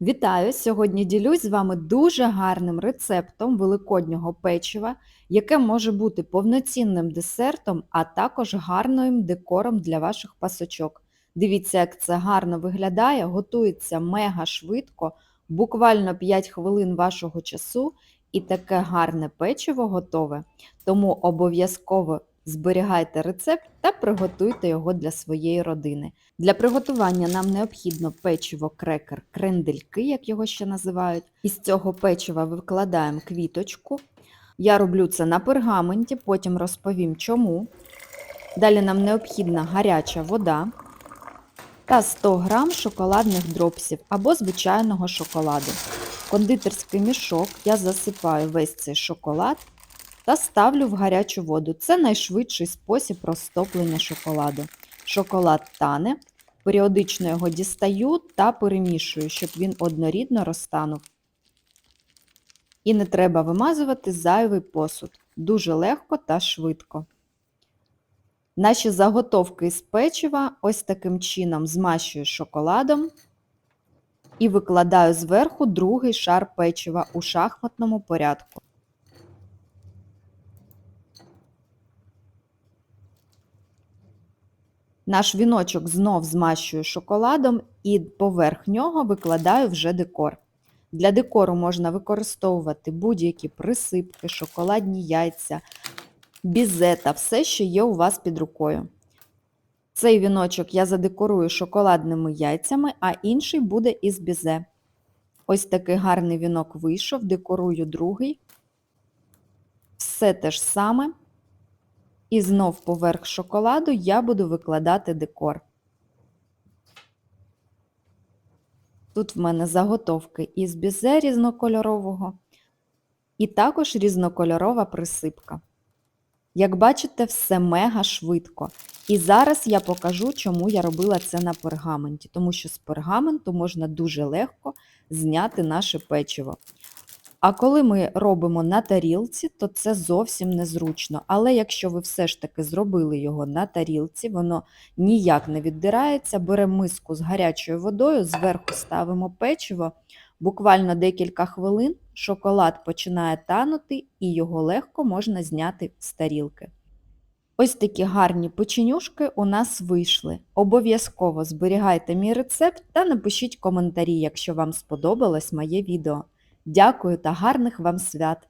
Вітаю! Сьогодні ділюсь з вами дуже гарним рецептом великоднього печива, яке може бути повноцінним десертом, а також гарним декором для ваших пасочок. Дивіться, як це гарно виглядає, готується мега швидко, буквально 5 хвилин вашого часу, і таке гарне печиво готове. Тому обов'язково зберігайте рецепт та приготуйте його для своєї родини. Для приготування нам необхідно печиво крекер крендельки, як його ще називають. Із цього печива викладаємо квіточку. Я роблю це на пергаменті, потім розповім чому. Далі нам необхідна гаряча вода та 100 г шоколадних дропсів або звичайного шоколаду. Кондитерський мішок я засипаю весь цей шоколад та ставлю в гарячу воду. Це найшвидший спосіб розтоплення шоколаду. Шоколад тане, періодично його дістаю та перемішую, щоб він однорідно розтанув. І не треба вимазувати зайвий посуд. Дуже легко та швидко. Наші заготовки з печива ось таким чином змащую шоколадом і викладаю зверху другий шар печива у шахматному порядку. Наш віночок знов змащую шоколадом і поверх нього викладаю вже декор. Для декору можна використовувати будь-які присипки, шоколадні яйця, бізе та все, що є у вас під рукою. Цей віночок я задекорую шоколадними яйцями, а інший буде із бізе. Ось такий гарний вінок вийшов, декорую другий. Все те ж саме. І знов поверх шоколаду я буду викладати декор. Тут в мене заготовки із бізе різнокольорового і також різнокольорова присипка. Як бачите, все мега швидко. І зараз я покажу, чому я робила це на пергаменті, тому що з пергаменту можна дуже легко зняти наше печиво. А коли ми робимо на тарілці, то це зовсім незручно. Але якщо ви все ж таки зробили його на тарілці, воно ніяк не віддирається, беремо миску з гарячою водою, зверху ставимо печиво, буквально декілька хвилин шоколад починає танути і його легко можна зняти з тарілки. Ось такі гарні печенюшки у нас вийшли. Обов'язково зберігайте мій рецепт та напишіть коментарі, якщо вам сподобалось моє відео. Дякую та гарних вам свят!